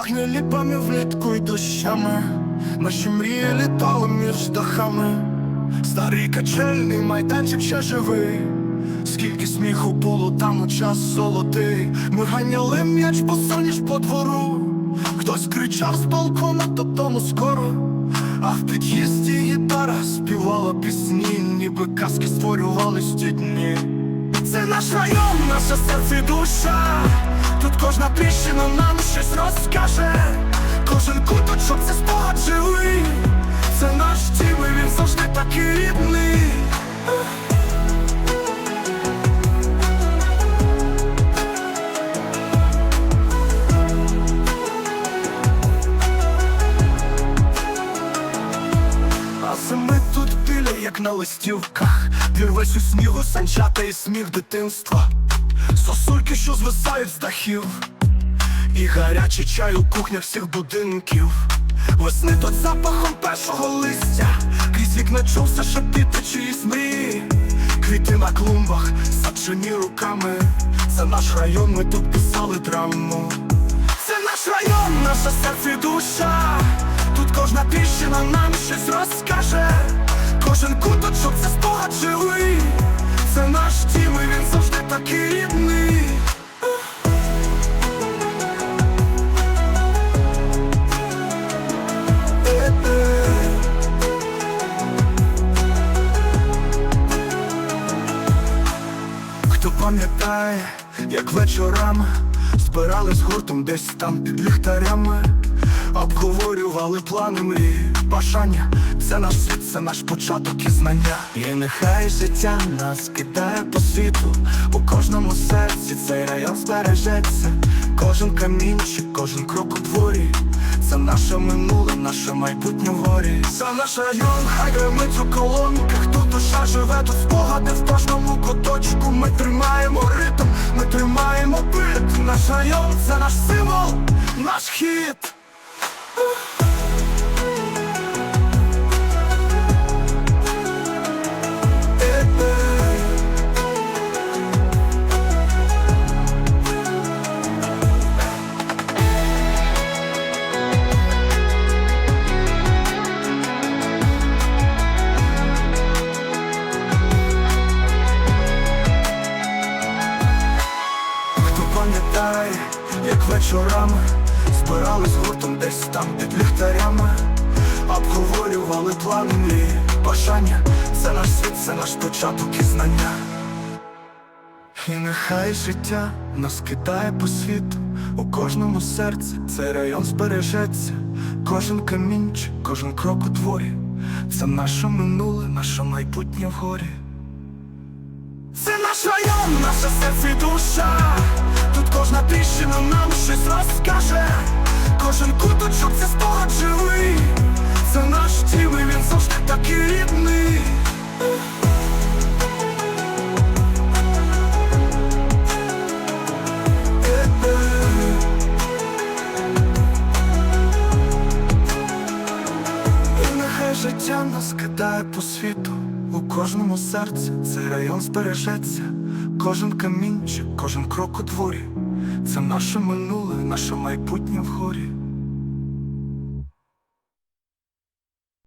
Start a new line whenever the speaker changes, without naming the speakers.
пахне ліпами влітку й дощами, наші мрії літали між дахами, старий качельний майданчик ще живий, скільки сміху було там у час золотий, ми ганяли м'яч по соніж по двору, хтось кричав з балкона додому скоро, а в під'їзді гітара співала пісні, ніби казки створювались ті дні. Це наш район, наше серце і душа. Тут кожна тріщина нам щось розкаже. Кожен куточок це спогад. Це наш і він завжди такий рідний. А зими тут білі, як на листівках Вірвесь у снігу санчата і сміх дитинства Сосульки, що звисають з дахів І гарячий чай у кухнях всіх будинків Весни тут запахом першого листя Крізь вікна чувся шепіти чиїсь мрії Квіти на клумбах, саджені руками Це наш район, ми тут писали драму це наш район, наше серце і душа. Тут кожна тріщина нам щось розкаже. Кожен куточок це спогад живий. Це наш дім, і він завжди такий Хто пам'ятає, як вечорами збирались гуртом десь там під ліхтарями, обговорювали плани мрії, бажання, це наш світ, це наш початок і знання. І нехай життя нас кидає по світу, у кожному серці цей район збережеться, кожен камінчик, кожен крок у дворі. Це наше минуле, наше майбутнє вгорі Це наш район, хай гримить у колонках. Тут душа живе, тут спогади в кожному Наш район це наш символ, наш хід вечорами. Збирались гуртом десь там під ліхтарями, обговорювали плани мрії, бажання, це наш світ, це наш початок і знання. І нехай життя нас кидає по світу, у кожному серці цей район збережеться, кожен камінчик, кожен крок у дворі, це наше минуле, наше майбутнє вгорі. Це район, наше серце і душа. Тут кожна тріщина нам щось розкаже. Кожен куточок це спогад живий. Це наш дім, і він завжди такий рідний. Нехай життя нас кидає по світу, у кожному серці цей район збережеться, кожен камінчик, кожен крок у дворі, це наше минуле, наше майбутнє вгорі.